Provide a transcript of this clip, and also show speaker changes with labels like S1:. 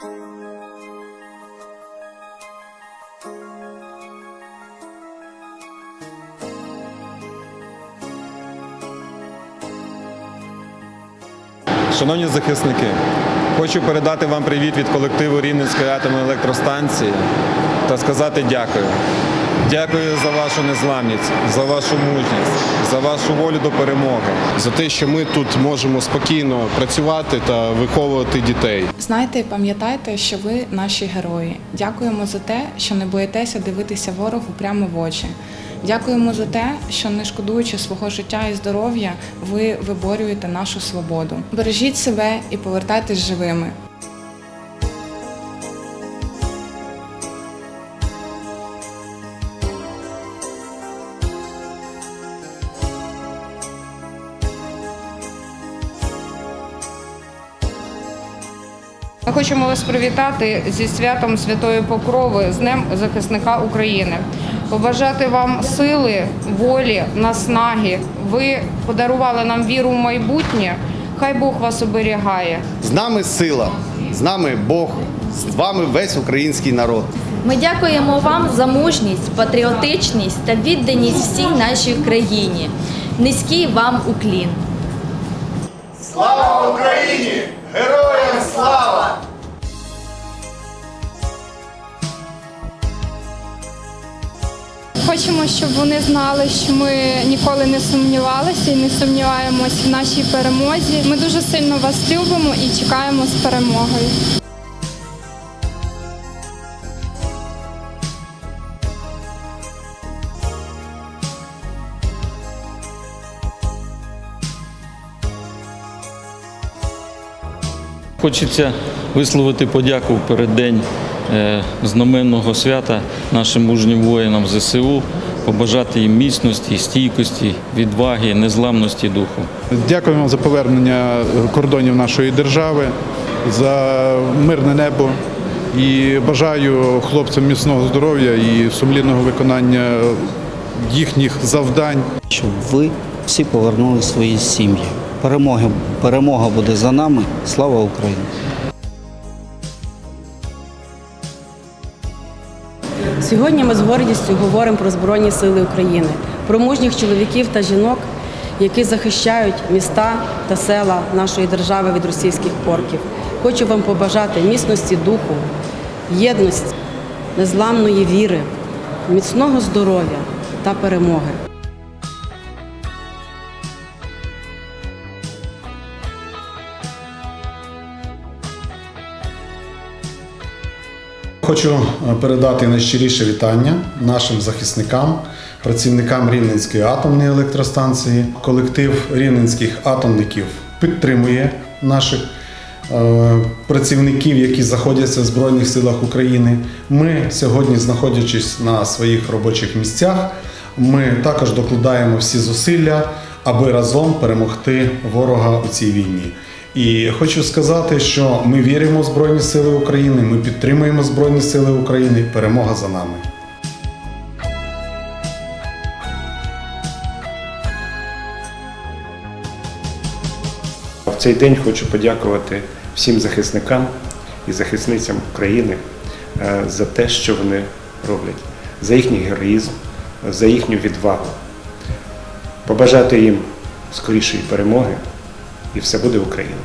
S1: Шановні захисники, хочу передати вам привіт від колективу Рівненської атомної електростанції та сказати дякую. Дякую за вашу незламність, за вашу мужність, за вашу волю до перемоги.
S2: за те, що ми тут можемо спокійно працювати та виховувати дітей.
S3: Знайте і пам'ятайте, що ви наші герої. Дякуємо за те, що не боїтеся дивитися ворогу прямо в очі. Дякуємо за те, що не шкодуючи свого життя і здоров'я, ви виборюєте нашу свободу. Бережіть себе і повертайтесь живими.
S4: Ми хочемо вас привітати зі святом Святої Покрови з Днем захисника України. Побажати вам сили, волі, наснаги. Ви подарували нам віру в майбутнє. Хай Бог вас оберігає.
S5: З нами сила, з нами Бог, з вами весь український народ.
S6: Ми дякуємо вам за мужність, патріотичність та відданість всій нашій країні. Низький вам уклін.
S5: Слава Україні!
S7: Хочемо, щоб вони знали, що ми ніколи не сумнівалися і не сумніваємось в нашій перемозі. Ми дуже сильно вас любимо і чекаємо з перемогою.
S8: Хочеться висловити подяку в переддень е, знаменного свята нашим мужнім воїнам ЗСУ, побажати їм міцності, стійкості, відваги, незламності духу.
S9: Дякуємо за повернення кордонів нашої держави, за мирне небо і бажаю хлопцям міцного здоров'я і сумлінного виконання їхніх завдань.
S10: щоб ви всі повернули свої сім'ї. Перемоги, перемога буде за нами. Слава Україні!
S11: Сьогодні ми з гордістю говоримо про Збройні Сили України, про мужніх чоловіків та жінок, які захищають міста та села нашої держави від російських порків. Хочу вам побажати міцності духу, єдності, незламної віри, міцного здоров'я та перемоги.
S12: Хочу е, передати найщиріше вітання нашим захисникам, працівникам Рівненської атомної електростанції. Колектив рівненських атомників підтримує наших е, працівників, які знаходяться в Збройних силах України. Ми сьогодні, знаходячись на своїх робочих місцях, ми також докладаємо всі зусилля, аби разом перемогти ворога у цій війні. І хочу сказати, що ми віримо в Збройні Сили України, ми підтримуємо Збройні Сили України. Перемога за нами.
S13: В цей день хочу подякувати всім захисникам і захисницям України е, за те, що вони роблять, за їхній героїзм, за їхню відвагу. Побажати їм скорішої перемоги, і все буде Україна.